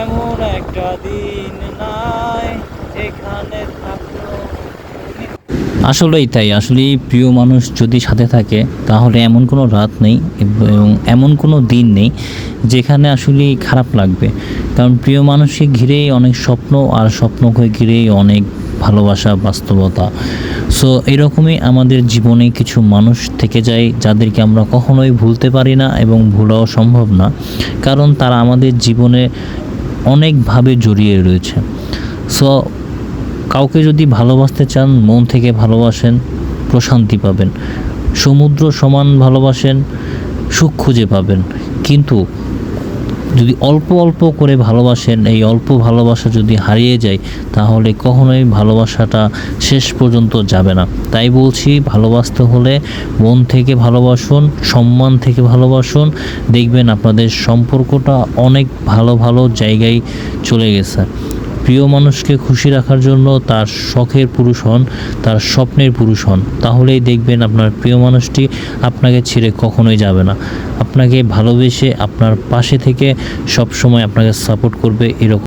এমন একটা দিন নাই এখানে থাকল আসলেই তাই। আসলে প্রিয় মানুষ যদি সাথে থাকে, তাহলে এমন কোনো রাত নেই এবং এমন কোনো দিন নেই যেখানে আসলে খারাপ লাগবে। কারণ প্রিয় মানুষকে ঘিরেই অনেক স্বপ্ন আর স্বপ্নকে ঘিরেই অনেক ভালোবাসা, বাস্তবতা। সো এরকমই আমাদের জীবনে কিছু মানুষ থেকে যায় যাদেরকে আমরা কখনোই ভুলতে পারি না এবং ভুলাও সম্ভব না। কারণ তারা আমাদের জীবনে অনেকভাবে জড়িয়ে রয়েছে। সো কাউকে যদি ভালোবাসতে চান, মন থেকে ভালোবাসেন, প্রশান্তি পাবেন। সমুদ্র সমান ভালোবাসেন, সুখ খুঁজে পাবেন। কিন্তু যদি অল্প অল্প করে ভালোবাসেন, এই অল্প ভালোবাসা যদি হারিয়ে যায়, তাহলে কখনোই ভালোবাসাটা শেষ পর্যন্ত যাবে না। তাই বলছি, ভালোবাসতে হলে মন থেকে ভালোবাসুন, সম্মান থেকে ভালোবাসুন। দেখবেন আপনাদের সম্পর্কটা অনেক ভালো ভালো জায়গায় চলে গেছে। প্রিয় মানুষকে খুশি রাখার জন্য তার শখের পুরুষ হন, তার স্বপ্নের পুরুষ হন। তাহলেই দেখবেন আপনার প্রিয় মানুষটি আপনাকে ছেড়ে কখনোই যাবে না। আপনাকে ভালোবেসে আপনার পাশে থেকে সবসময় আপনাকে সাপোর্ট করবে এরকম